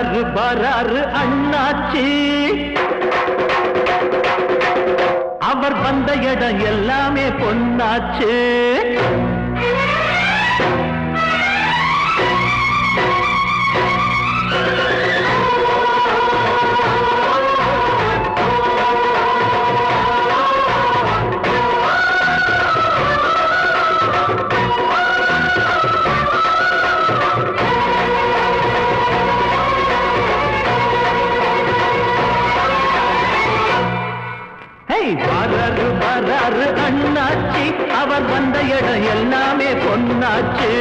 வராரு வராரு அண்ணாச்சி. அவர் வந்த இடம் எல்லாமே பொன்னாச்சு. வராரு வராரு அண்ணாச்சி அவர் வந்த இடம் எல்லாமே பொன்னாச்சு.